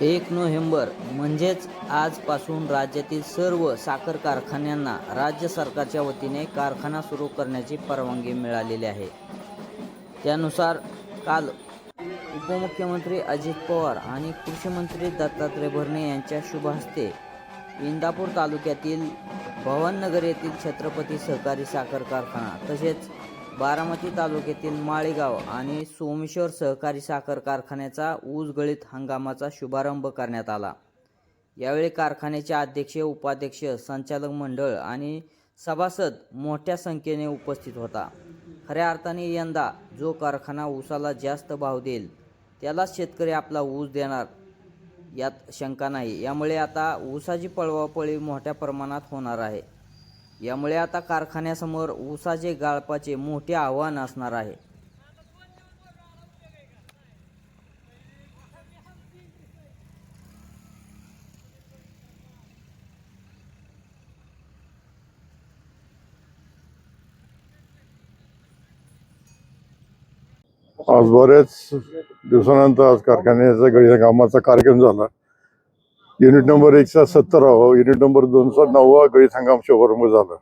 एक नोव्हेंबर म्हणजेच आजपासून राज्यातील सर्व साखर कारखान्यांना राज्य सरकारच्या वतीने कारखाना सुरू करण्याची परवानगी मिळालेली आहे. त्यानुसार काल उपमुख्यमंत्री अजित पवार आणि कृषी मंत्री दत्तात्रय भरणे यांच्या शुभ हस्ते इंदापूर तालुक्यातील भवननगर येथील छत्रपती सहकारी साखर कारखाना तसेच बारामती तालुक्यातील माळेगाव आणि सोमेश्वर सहकारी साखर कारखान्याचा ऊस गळीत हंगामाचा शुभारंभ करण्यात आला. यावेळी कारखान्याचे अध्यक्ष उपाध्यक्ष संचालक मंडळ आणि सभासद मोठ्या संख्येने उपस्थित होता. खऱ्या अर्थाने यंदा जो कारखाना ऊसाला जास्त भाव देईल त्यालाच शेतकरी आपला ऊस देणार यात शंका नाही. यामुळे आता ऊसाची पळवापळी मोठ्या प्रमाणात होणार आहे. यामुळे आता कारखान्यासमोर ऊसाचे गाळपाचे मोठे आव्हान असणार आहे. आज बऱ्याच दिवसानंतर आज कारखान्याचा गळीच्या कामाचा कार्यक्रम झाला. युनिट नंबर एकचा सत्तरावा युनिट नंबर दोनशे नववा गळीत हंगाम शुभारंभ झाला.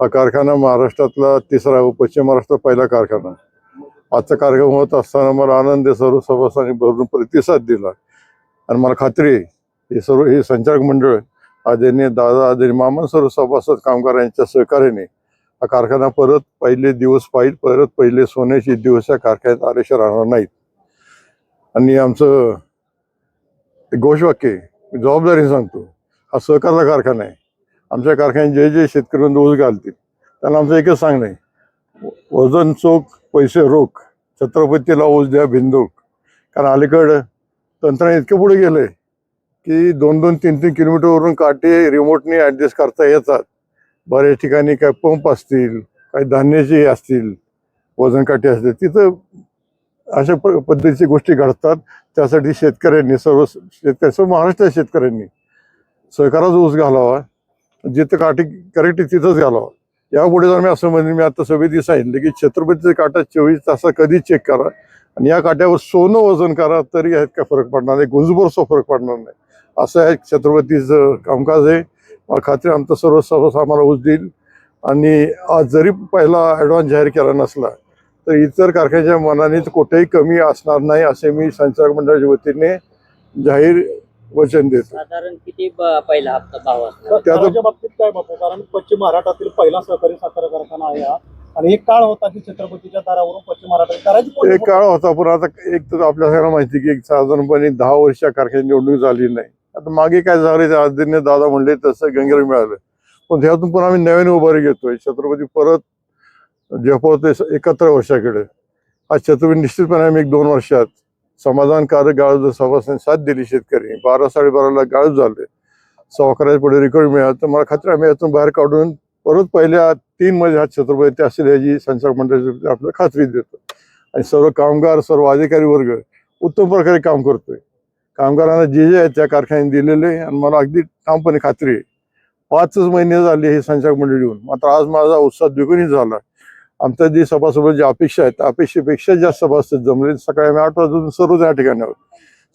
हा कारखाना महाराष्ट्रातला तिसरा व पश्चिम महाराष्ट्रात पहिला कारखाना. आजचा कार्यक्रम होत असताना मला आनंद सर्व सभासदांनी भरून प्रतिसाद दिला. आणि मला खात्री आहे हे सर्व हे संचालक मंडळ आदरणीय दादा आदरणीय मामन सर्व सभासद कामगार यांच्या सहकार्याने हा कारखाना परत पहिले दिवस पाहिजे परत पहिले सोन्याचे दिवस या कारखान्यात आरेश राहणार नाहीत. आणि आमचं एक घोषवाक्य आहे, मी जबाबदारी सांगतो. हा सहकारचा कारखाना आहे. आमच्या कारखान्यात जे जे शेतकऱ्यांना ऊस घालतील त्यांना आमचं एकच सांगणं आहे. वजन चोख पैसे रोख छत्रपतीला ऊस द्या भिंदूक कारण अलीकडं तंत्रज्ञान इतकं पुढे गेलं आहे की दोन दोन तीन तीन किलोमीटरवरून काटे रिमोटने ॲडजस्ट करता येतात. बऱ्याच ठिकाणी काय पंप असतील काही धान्याचे असतील वजन काटे असतील तिथं अशा प- पद्धतीची गोष्टी घडतात. त्यासाठी शेतकऱ्यांनी सर्व शेतकरी सर्व महाराष्ट्राच्या शेतकऱ्यांनी सहकाराचा ऊस घालावा. जिथं काठी करेक्ट तिथंच घालावा. यापुढे जर मी असं म्हणजे मी आता सभेत सांगितलं की छत्रपतीचे काटा चोवीस तासात कधी चेक करा. आणि या काट्यावर सोनं वजन करा तरी यात काय फरक पडणार नाही. गुंजभरचा फरक पडणार नाही. असं आहे छत्रपतीचं कामकाज आहे. मला खात्री आमचं सर्व सर्वच आम्हाला ऊस देईल. आणि आज जरी पहिला ॲडव्हान्स जाहीर केला नसला तर इतर कारखान्याच्या मनाने कुठेही कमी असणार नाही असे मी संचालक मंडळाच्या वतीने जाहीर वचन देतो. साधारण किती पहिला हप्ता भाव असणार? त्याचं- दराच्या बाबतीत काय कारण पश्चिम महाराष्ट्रातील पहिला सहकारी साखर कारखाना आहे हा. आणि एक काळ होता की छत्रपतीच्या दारावरून पश्चिम महाराष्ट्रात करायची एक काळ होता पण आता एक तर आपल्या सगळ्यांना माहिती की एक साधारणपणे दहा वर्ष या कारखान्यात निवडणूक झाली नाही. आता मागे काय झालं ते दादा म्हणले तसं गंगेला मिळालं. पण त्यातून पण आम्ही नवीन उभारी घेतोय. छत्रपती परत झेपवतोय एकत्र वर्षाकडे. आज छत्रपती निश्चितपणे आम्ही एक दोन वर्षात समाधानकारक गाळू सभासदांनी साथ दिली शेतकरी. बारा साडेबाराला गाळू झाले. सवाकराच्या पुढे रेकॉर्ड मिळाला. तर मला खात्री आम्ही यातून बाहेर काढून परत पहिल्या तीन मध्ये हा छत्रपती असेल याची संचालक मंडळाची आपल्याला खात्री देतो. आणि सर्व कामगार सर्व अधिकारी वर्ग उत्तम प्रकारे काम करतोय. कामगारांना जे जे आहे त्या कारखान्याने दिलेले आणि मला अगदी ठामपणे खात्री आहे. पाचच महिने झाले हे संचालक मंडळ येऊन. मात्र आज माझा उत्साह द्विगुणित झाला. आमच्या जी सभासोबत जी अपेक्षा आहेत त्या अपेक्षेपेक्षा जास्त सभासद जमले. सकाळी आम्ही आठ वाजून सर्वच या ठिकाणी आहोत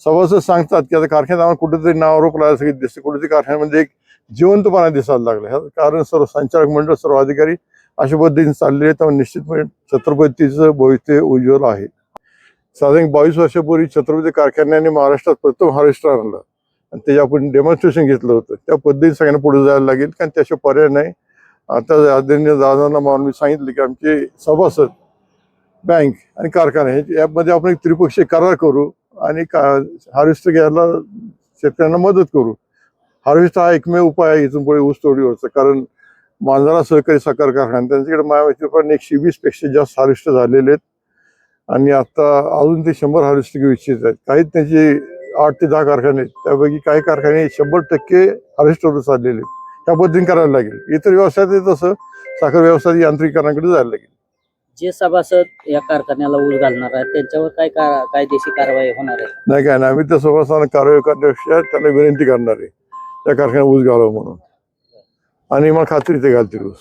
सभासद सांगतात की आता कारखान्यात आम्हाला कुठेतरी नाव आरोप लागायचं दिसते. कुठेतरी कारखान्यामध्ये एक जिवंतपणा दिसायला लागला. ह्याचं कारण सर्व संचालक मंडळ सर्व अधिकारी अशा पद्धतीने चालले आहेत. त्यामुळे निश्चितपणे म्हणजे छत्रपतीचं भविष्य उज्ज्वल आहे. साधारण बावीस वर्षापूर्वी छत्रपती कारखान्याने महाराष्ट्रात प्रथम हार्वेस्टर आणलं. आणि ते आपण डेमॉन्स्ट्रेशन घेतलं होतं. त्या पद्धतीने सगळ्यांना पुढे जायला लागेल. कारण त्याशिवाय पर्याय नाही. आता आदरणीय दादांना मला मी सांगितले की आमचे सभासद बँक आणि कारखाने यामध्ये आपण एक त्रिपक्षीय करार करू आणि का हार्वेस्टर घ्यायला शेतकऱ्यांना मदत करू. हार्वेस्ट हा एकमेव उपाय आहे इथून पुढे ऊस तोडीवरचा. कारण मांजरा सहकारी साखर कारखाना त्यांच्याकडे माझ्या एकशे वीसपेक्षा जास्त हार्वेस्टर झालेले आहेत. आणि आता अजून ते शंभर हार्वेस्टर घेऊ इच्छित आहेत. काही त्यांचे आठ ते दहा कारखाने आहेत. त्यापैकी काही कारखाने शंभर टक्के हार्वेस्टरवर चाललेले आहेत. त्या पद्धतीने करायला लागेल. इतर व्यवसायात आहे तसं साखर व्यवसाय यांत्रिकरणाकडे जायला लागेल. जे सभासद या कारखान्याला ऊस घालणार आहेत त्यांच्यावर काय का- कायदेशीर कारवाई होणार आहे? नाही काय नाही. आम्ही त्या सभासदांना कारवाई करण्यापेक्षा त्याला विनंती करणार आहे. त्या कारखान्यात ऊस घालावं म्हणून. आणि मला खात्री ते घालतील ऊस